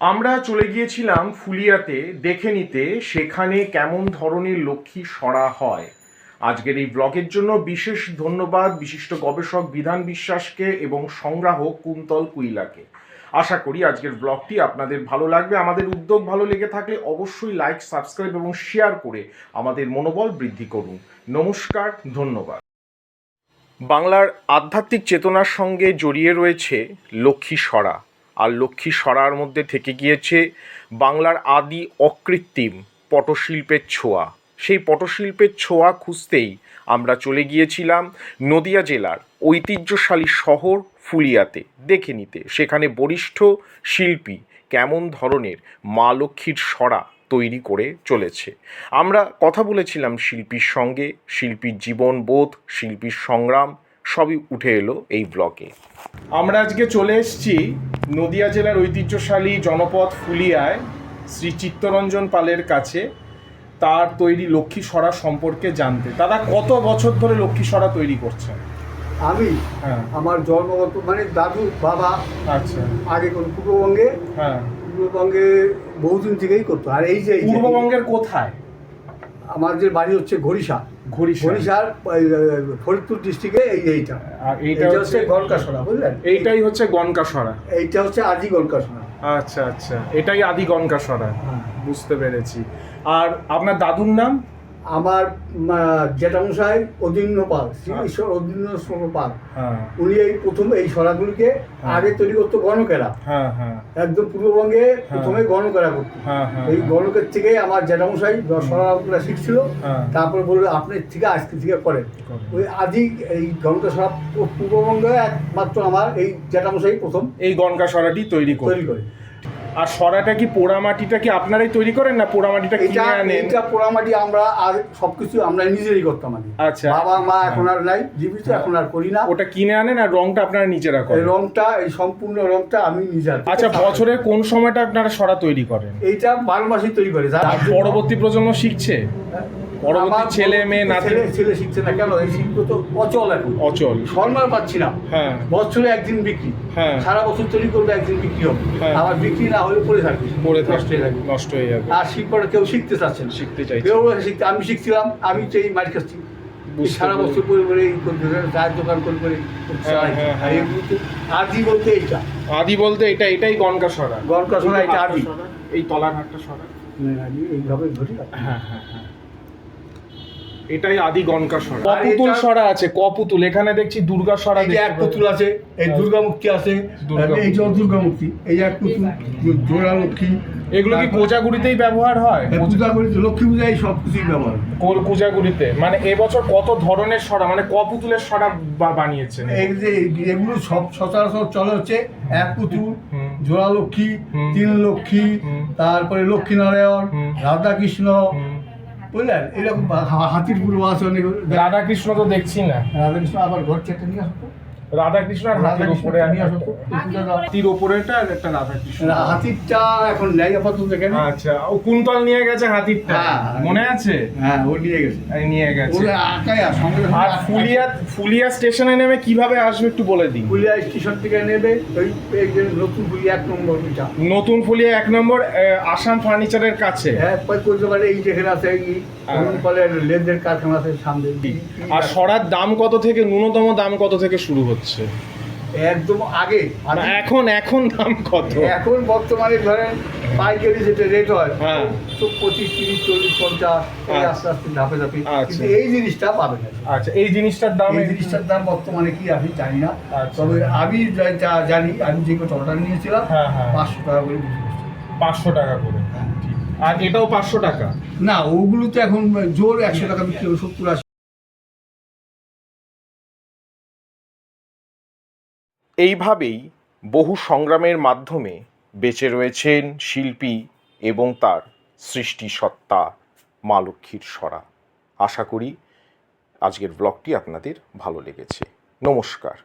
আমরা চলে গিয়েছিলাম ফুলিয়াতে দেখে নিতে সেখানে কেমন ধরনের লক্ষ্মী সরা হয়। আজকের এই ব্লগের জন্য বিশেষ ধন্যবাদ বিশিষ্ট গবেষক বিধান বিশ্বাসকে এবং সংগ্রাহক কুন্তল কুইলাকে। আশা করি আজকের ব্লগটি আপনাদের ভালো লাগবে। আমাদের উদ্যোগ ভালো লেগে থাকলে অবশ্যই লাইক, সাবস্ক্রাইব এবং শেয়ার করে আমাদের মনোবল বৃদ্ধি করুন। নমস্কার, ধন্যবাদ। বাংলার আধ্যাত্মিক চেতনার সঙ্গে জড়িয়ে রয়েছে লক্ষ্মী সরা। আর লক্ষ্মী সরার মধ্যে থেকে গিয়েছে বাংলার আদি অকৃত্রিম পটশিল্পের ছোঁয়া। সেই পটশিল্পের ছোঁয়া খুঁজতেই আমরা চলে গিয়েছিলাম নদিয়া জেলার ঐতিহ্যশালী শহর ফুলিয়াতে। দেখে নিতে সেখানে বরিষ্ঠ শিল্পী কেমন ধরনের মা লক্ষ্মীর সরা তৈরি করে চলেছে। আমরা কথা বলেছিলাম শিল্পীর সঙ্গে, শিল্পীর জীবনবোধ শিল্পীর সংগ্রাম, সবই উঠে এলো এই ব্লকে আমরা আজকে চলে এসেছি নদিয়া জেলার ঐতিহ্যশালী জনপদ ফুলিয়ায় শ্রী চিত্তরঞ্জন পালের কাছে তার তৈরি লক্ষ্মী সরা সম্পর্কে জানতে। দাদা কত বছর ধরে লক্ষ্মী সরা তৈরি করছেন? আমি? হ্যাঁ। আমার জন্মগত মানে দাদু বাবা আচ্ছা। আগে কোন পূর্ববঙ্গে হ্যাঁ। পূর্ববঙ্গে বহুদিন থেকেই করতো। আর এই যে এই যে- পূর্ববঙ্গের কোথায়? আমার যে বাড়ি হচ্ছে ঘড়িশা ঘড়িশার ফরিদপুর ডিস্ট্রিক্টে এই এইটা। আর এইটা হচ্ছে গনকাসরা বুঝলেন? এইটাই হচ্ছে গনকাসরা এইটা হচ্ছে আদি গনকাসরা আচ্ছা আচ্ছা। এটাই আদি গনকাসরা হ্যাঁ। বুঝতে পেরেছি। আর আপনার দাদুর নাম? আমার জেঠামশাই অদিন্য পাল হ্যাঁ। শ্রী ঈশ্বর অদিন্য পাল। হ্যাঁ। উনি এই প্রথম এই সরাগুলিকে আগে তৈরি করতো গণকেরা হ্যাঁ হ্যাঁ। একদম পূর্ববঙ্গে প্রথমে গণকেরা করতো। হ্যাঁ হ্যাঁ এই গণকের থেকে আমার জ্যাঠামশাই সরাগুলো শিখছিল। হ্যাঁ। তারপরে বলল আপনার থেকে আজকে থেকে করেন। ওই আদি এই গণকা সরা পূর্ববঙ্গে একমাত্র আমার এই জেঠামশাই প্রথম এই গনকা সরাটি তৈরি তৈরি করে আর সরাটা কি পোড়ামাটিটা কি আপনারাই তৈরি করেন না পোড়ামাটিটা এটা কিনে আনেন? এইটা পোড়ামাটি আমরা আর সবকিছু আমরা নিজেরই করতাম আগে। আচ্ছা। বাবা মা এখন আর নাই জীবিত এখন আর করি না। ওটা কিনে আনেন আর রংটা আপনারা নিজেরা এই করেন রংটা এই সম্পূর্ণ রংটা আমি নিজের আচ্ছা বছরের কোন সময়টা আপনারা সরা তৈরি করেন? এইটা বারো মাসেই তৈরি করে। পরবর্তী প্রজন্ম শিখছে? পরবর্তী ছেলে মেয়ে নাতি ছেলে ছেলে শিখছে না কেন? এই শিল্প তো অচল এখন। অচল। সম্মান পাচ্ছি না। হ্যাঁ। বছরে একদিন বিক্রি। হ্যাঁ। সারা বছর তৈরি করবে একদিন বিক্রি হবে। হ্যাঁ। আবার বিক্রি না হলে পড়ে থাকবে। পরে নষ্ট হয়ে থাকবে নষ্ট হয়ে যাবে। আর শিল্পটা কেউ শিখতে চাচ্ছে না। শিখতে চাইছে। কেউ শিখতে আমি শিখছিলাম আমি এই মাটি খাচ্ছি। সারা বছর করে করে এই করতে চায়ের দোকান করে করে হ্যাঁ, হ্যাঁ, আদি বলতে এইটা। আদি বলতে এটা এটাই গনকা সরা গনকা সরা, এটা আদি। এই তলার হাটটা সরা এইভাবে ধরি। হ্যাঁ হ্যাঁ হ্যাঁ। এটাই আদি গনকা সরা। কপুতুল সরা আছে কপুতুল। এখানে দেখছি দুর্গা সরা এই যে এক পুতুল আছে এই দুর্গা মূর্তি আছে দুর্গা এই যে দুর্গা মূর্তি এই যে এক পুতুল জোড়া লক্ষ্মী। এগুলো কি কোজাগুড়িতেই ব্যবহার হয়? এই পূজা করি তো লক্ষ্মী পূজায় সব কিছুই ব্যবহার কোল কোজাগুড়িতে মানে এবছর কত ধরনের সরা মানে কপুতুলের সরা বা- বানিয়েছেন? এই যে এগুলো সব সচরাচর চলে হচ্ছে এক পুতুল হুম। জোড়া লক্ষ্মী তিন লক্ষ্মী তারপরে লক্ষ্মী নারায়ণ বুঝলেন? এরকম হাতির পূর্ব আছে রাধাকৃষ্ণ রাধা তো দেখছি না। রাধাকৃষ্ণ আবার ঘর চেটে নিয়ে আসতো রাধা কৃষ্ণ হাতির উপরে পূজাটা হাতির উপরেটা আর একটা রাধা কৃষ্ণ হাতিরটা এখন নেই আপাতত দেখেন আচ্ছা ও কুন্তল নিয়ে গেছে হাতিরটা। হ্যাঁ। মনে আছে? হ্যাঁ ও নিয়ে গেছে। নিয়ে গেছে। ওরা আঁকায় আর সঙ্গে সঙ্গে আর ফুলিয়া ফুলিয়া স্টেশনে নেমে কীভাবে আসবে একটু বলে দিন ফুলিয়া স্টেশন থেকে নেবে ওই নতুন ফুলিয়া এক নম্বর নতুন ফুলিয়া এক নম্বর আসাম ফার্নিচারের কাছে। হ্যাঁ করতে পারে এই যেখানে আছে এই কলে লেদের কারখানা আছে সামনে আর সরার দাম কত থেকে ন্যূনতম দাম কত থেকে শুরু হচ্ছে একদম আগে এখন এখন দাম কত এখন বর্তমানে ধরেন পাইকারি যেটা রেট হয় হ্যাঁ। তো পঁচিশ তিরিশ চল্লিশ পঞ্চাশ এই আচ্ছা। আস্তে আস্তে ধাপে ধাপে আচ্ছা। কিন্তু এই জিনিসটা পাবেন না আচ্ছা এই জিনিসটার দাম এই জিনিসটার দাম বর্তমানে কি আমি জানি না আচ্ছা। তবে আমি যা- জানি আমি যে কত অর্ডার নিয়েছিলাম হ্যাঁ, হ্যাঁ। পাঁচশো টাকা করে। পাঁচশো টাকা করে হ্যাঁ। আর এটাও পাঁচশো টাকা। না ওগুলো তো এখন জোর একশো টাকা বিক্রি হবে সত্তর আশি। এইভাবেই বহু সংগ্রামের মাধ্যমে বেঁচে রয়েছেন শিল্পী এবং তার সৃষ্টি সত্তা মা লক্ষ্মীর সরা। আশা করি আজকের ব্লগটি আপনাদের ভালো লেগেছে। নমস্কার।